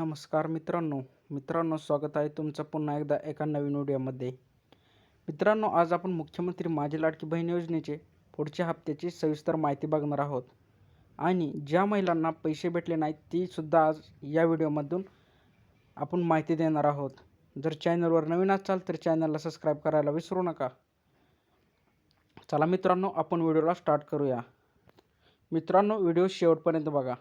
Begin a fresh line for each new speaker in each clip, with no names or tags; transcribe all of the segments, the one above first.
नमस्कार मित्रांनो. मित्रांनो स्वागत आहे तुमचं पुन्हा एकदा एका नवीन व्हिडिओमध्ये. मित्रांनो आज आपण मुख्यमंत्री माझी लाडकी बहीण योजनेचे पुढच्या हप्त्याची सविस्तर माहिती बघणार आहोत. आणि ज्या महिलांना पैसे भेटले नाहीत तीसुद्धा आज या व्हिडिओमधून आपण माहिती देणार आहोत. जर चॅनलवर नवीन असाल तर चॅनलला सबस्क्राईब करायला विसरू नका. चला मित्रांनो आपण व्हिडिओला स्टार्ट करूया. मित्रांनो व्हिडिओ शेवटपर्यंत बघा.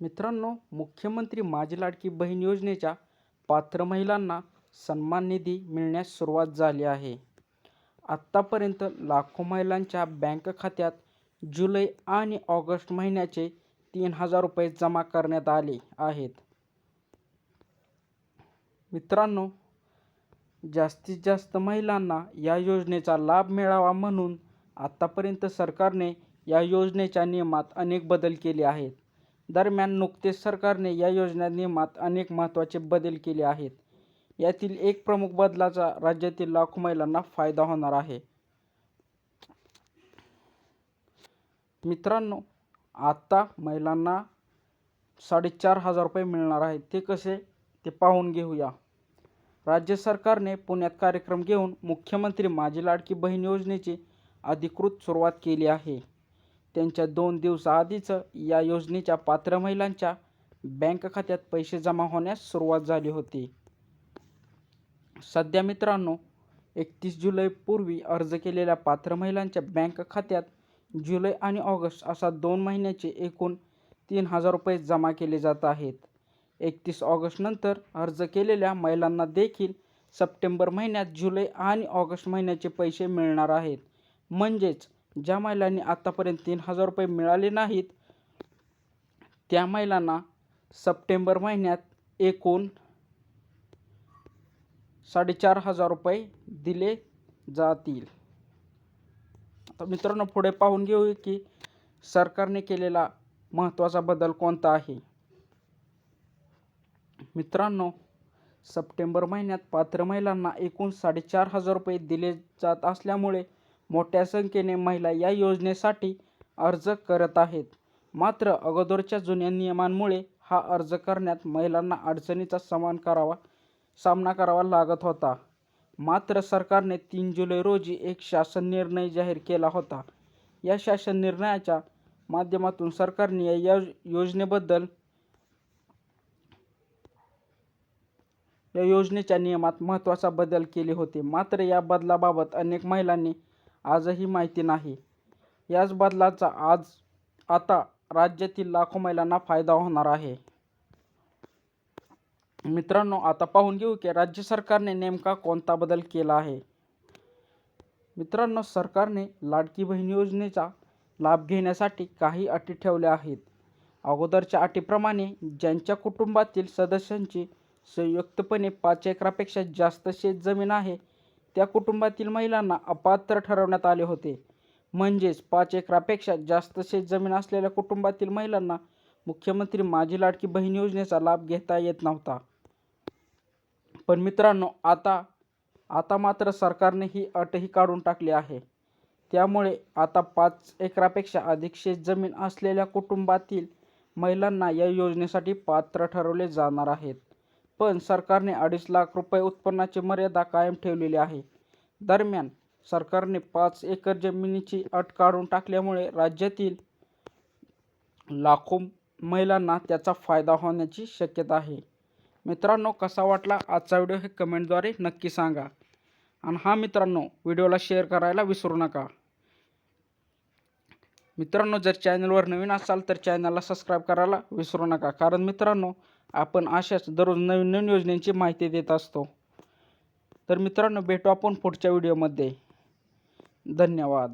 मित्रांनो मुख्यमंत्री माझी लाडकी बहीण योजनेच्या पात्र महिलांना सन्मान निधी मिळण्यास सुरुवात झाली आहे. आत्तापर्यंत लाखो महिलांच्या बँक खात्यात जुलै आणि ऑगस्ट महिन्याचे तीन हजार रुपये जमा करण्यात आले आहेत. मित्रांनो जास्तीत जास्त महिलांना या योजनेचा लाभ मिळावा म्हणून आत्तापर्यंत सरकारने या योजनेच्या नियमात अनेक बदल केले आहेत. दरम्यान नुकतेच सरकारने या योजना नियमात अनेक महत्त्वाचे बदल केले आहेत. यातील एक प्रमुख बदलाचा राज्यातील लाखो महिलांना फायदा होणार आहे. मित्रांनो आत्ता महिलांना साडेचार हजार रुपये मिळणार आहेत. ते कसे? ते पाहून घेऊया. राज्य सरकारने पुण्यात कार्यक्रम घेऊन मुख्यमंत्री माझी लाडकी बहीण योजनेची अधिकृत सुरुवात केली आहे. त्यांच्या दोन दिवसाआधीच या योजनेच्या पात्र महिलांच्या बँक खात्यात पैसे जमा होण्यास सुरुवात झाली होती. सध्या मित्रांनो एकतीस जुलैपूर्वी अर्ज केलेल्या पात्र महिलांच्या बँक खात्यात जुलै आणि ऑगस्ट असा दोन महिन्याचे एकूण तीन हजार रुपये जमा केले जात आहेत. एकतीस ऑगस्टनंतर अर्ज केलेल्या महिलांना देखील सप्टेंबर महिन्यात जुलै आणि ऑगस्ट महिन्याचे पैसे मिळणार आहेत. म्हणजेच ज्या महिलांनी आत्तापर्यंत तीन हजार रुपये मिळाले नाहीत त्या महिलांना सप्टेंबर महिन्यात एकूण साडेचार हजार रुपये दिले जातील. आता मित्रांनो पुढे पाहून घेऊ की सरकारने केलेला महत्त्वाचा बदल कोणता आहे? मित्रांनो सप्टेंबर महिन्यात पात्र महिलांना एकूण साडेचार हजार रुपये दिले जात असल्यामुळे मोठ्या संख्येने महिला या योजनेसाठी अर्ज करत आहेत. मात्र अगोदरच्या जुन्या नियमांमुळे हा अर्ज करण्यात महिलांना अडचणीचा समान करावा सामना करावा लागत होता. मात्र सरकारने तीन जुलै रोजी एक शासन निर्णय जाहीर केला होता. या शासन निर्णयाच्या माध्यमातून सरकारने या योजनेबद्दल या योजनेच्या नियमात महत्त्वाचा बदल केले होते. मात्र या बदलाबाबत अनेक महिलांनी आजही माहिती नाही. याच बदलाचा आज आता राज्यातील लाखो महिलांना फायदा होणार आहे. मित्रांनो आता पाहून घेऊ की राज्य सरकारने नेमका कोणता बदल केला आहे? मित्रांनो सरकारने लाडकी बहीण योजनेचा लाभ घेण्यासाठी काही अटी ठेवल्या आहेत. अगोदरच्या अटीप्रमाणे ज्यांच्या कुटुंबातील सदस्यांची संयुक्तपणे पाच एकरापेक्षा जास्त शेतजमीन आहे त्या कुटुंबातील महिलांना अपात्र ठरवण्यात आले होते. म्हणजेच पाच एकरापेक्षा जास्त शेत जमीन असलेल्या कुटुंबातील महिलांना मुख्यमंत्री माझी लाडकी बहीण योजनेचा लाभ घेता येत नव्हता. पण मित्रांनो आता आता मात्र सरकारने ही अटही काढून टाकली आहे. त्यामुळे आता पाच एकरापेक्षा अधिक शेत जमीन असलेल्या कुटुंबातील महिलांना या योजनेसाठी पात्र ठरवले जाणार आहेत. पण सरकारने अडीच लाख रुपये उत्पन्नाची मर्यादा कायम ठेवलेली आहे. दरम्यान सरकारने पाच एकर जमिनीची अट काढून टाकल्यामुळे राज्यातील लाखो महिलांना त्याचा फायदा होण्याची शक्यता आहे. मित्रांनो कसा वाटला आजचा व्हिडिओ हे कमेंटद्वारे नक्की सांगा. आणि हा मित्रांनो व्हिडिओला शेअर करायला विसरू नका. मित्रांनो जर चॅनलवर नवीन असाल तर चॅनलला सबस्क्राईब करायला विसरू नका. कारण मित्रांनो आपण अशाच दररोज नवीन नवीन योजनेची माहिती देत असतो. तर मित्रांनो भेटू आपण पुढच्या व्हिडिओमध्ये. धन्यवाद.